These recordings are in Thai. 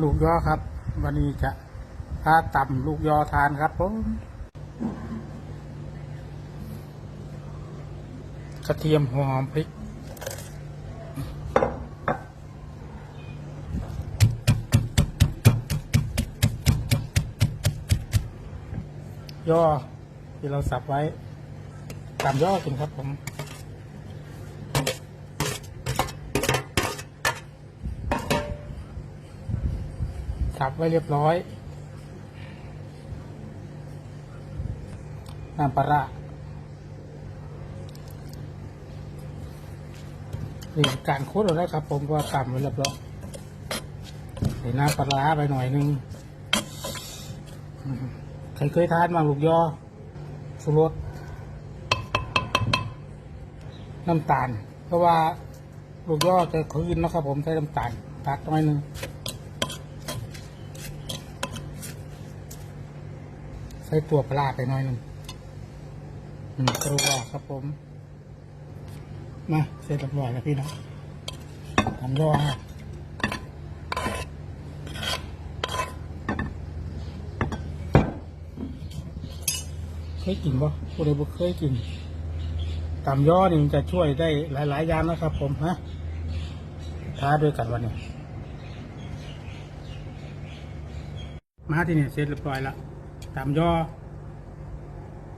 ลูกยอครับ วันนี้จะพาตำลูกยอทานครับผมกระเทียมหอมพริก ย่อที่เราสับไว้ตามย่อกันครับผม สับไว้เรียบร้อยน้ำปลาร้านี่การโคตรแล้วครับผมก็ตำไว้เรียบร้อยใส่น้ำปลาร้าไปหน่อยนึงใครเคยทานมางลูกยอสุรสน้ำตาล เพราะว่าลูกยอจะคืนนะครับผมใช้น้ำตาลตัดน่อยนึง ส่ตัวปลาไปหน่อยหนึ่งอืมตัวว่าครับผม มาเสร็จเรียบร้อยแล้วพี่น้องทำยอฮะเคยกินปะผู้ใดบ่เคยกินตำย่อนี่มันจะช่วยได้หลาย ๆ อย่างนะครับ ผมฮะท้าด้วยกันวันนี้ มาที่นี่เสร็จเรียบร้อยแล้ว ตามย่อ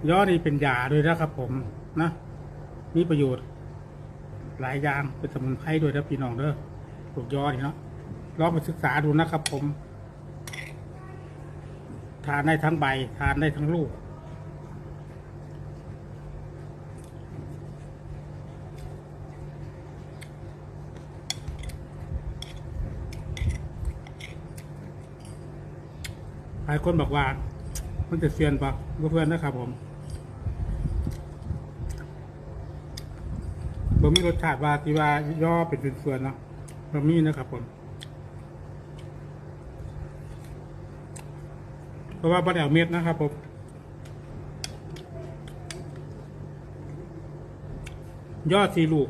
ย่อนี่เป็นยาด้วยนะครับผมนะมีประโยชน์ หลายอย่างเป็นสมุนไพรด้วยนะพี่น้องเด้อปลูกย่อนี่เนาะลองไปศึกษาดูนะครับผม ทานได้ทั้งใบ ทานได้ทั้งลูกหลายคนบอกว่า มันจะเซียนปะเพื่อนๆนะครับผมบะมีรสชาติว่าที่ว่าย่อเป็นเฟือนๆเนาะบะมีนะครับผมเพราะว่าบะแดวเม็ดนะครับผมยอดสีลูก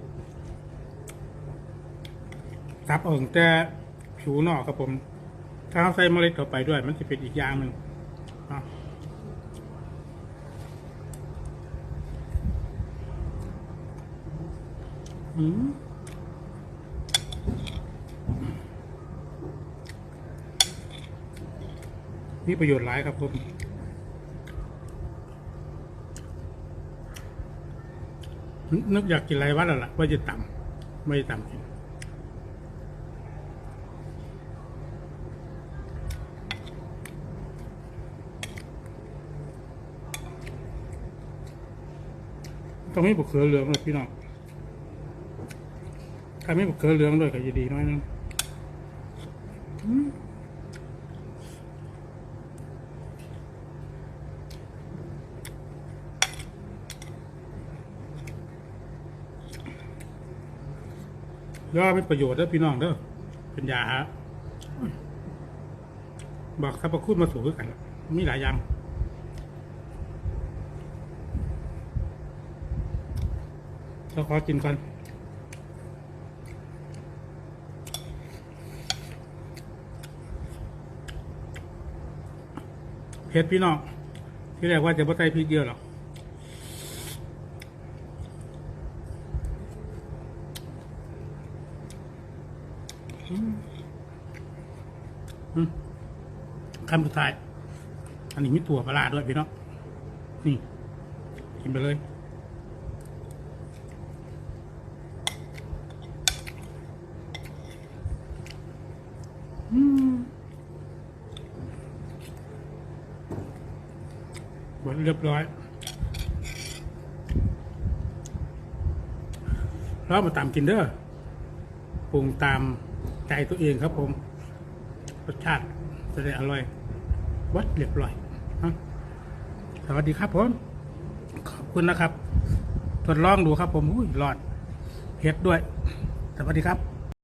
ซับเอิงแต่ผิวนอกครับผม ถ้าเราใส่เมล็ดเข้าไปด้วย มันจะเป็นอีกอย่างหนึ่งอะ อืมมีประโยชน์หลายครับผมนึกอยากกินอะไรวะล่ะล่ะว่าจะต่ำไม่ได้ต่ำกินต้องมีบุกเขือเหลืองเลยพี่น้อง ถ้าไม่บุกเขือเหลืองด้วยก็จะดีน้อยนึงอืมย่อเป็นประโยชน์เด้อพี่น้องเด้อเป็นยาฮะบอกสรรพคุณมาสู่ด้วยกันมีหลายอย่างเราขอกินก่อน ผ็ดพี่น้องที่แรกว่าจะไม่ใส่พริกเยอะหรอกคำสุดท้าย อันนี้มีตัวปลาด้วยพี่น้องนี่กินไปเลย หมดเรียบร้อย เรามาตามกินเด้อปรุงตามใจตัวเองครับผม รสชาติจะได้อร่อย วัดเรียบร้อย สวัสดีครับผม ขอบคุณนะครับ ทดลองดูครับผมอุ้ยรอดเผ็ดด้วย สวัสดีครับ